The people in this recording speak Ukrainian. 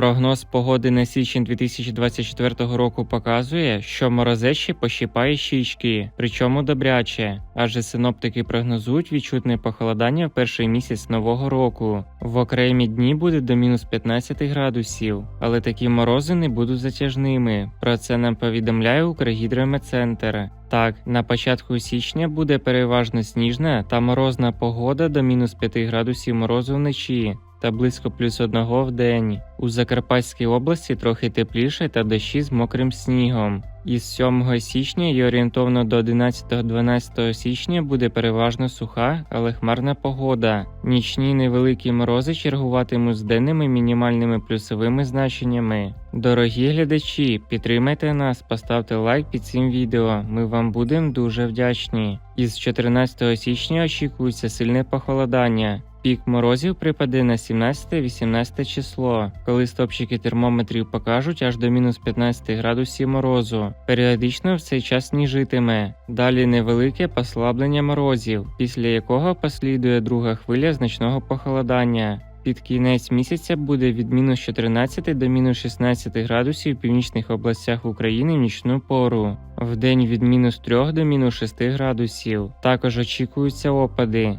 Прогноз погоди на січень 2024 року показує, що морозещі пощипає щічки, причому добряче, адже синоптики прогнозують відчутне похолодання в перший місяць нового року. В окремі дні буде до мінус 15 градусів, але такі морози не будуть затяжними. Про це нам повідомляє Укргідрометцентр. Так, на початку січня буде переважно сніжна та морозна погода до мінус 5 градусів морозу вночі та близько плюс одного в день. У Закарпатській області трохи тепліше та дощі з мокрим снігом. Із 7 січня і орієнтовно до 11-12 січня буде переважно суха, але хмарна погода. Нічні невеликі морози чергуватимуть з денними мінімальними плюсовими значеннями. Дорогі глядачі, підтримайте нас, поставте лайк під цим відео. Ми вам будемо дуже вдячні. Із 14 січня очікується сильне похолодання. Пік морозів припаде на 17-18 число, коли стопчики термометрів покажуть аж до мінус 15 градусів морозу. Періодично в цей час сніжитиме. Далі невелике послаблення морозів, після якого послідує друга хвиля значного похолодання. Під кінець місяця буде від мінус 14 до мінус 16 градусів в північних областях України в нічну пору, вдень від мінус 3 до мінус 6 градусів. Також очікуються опади.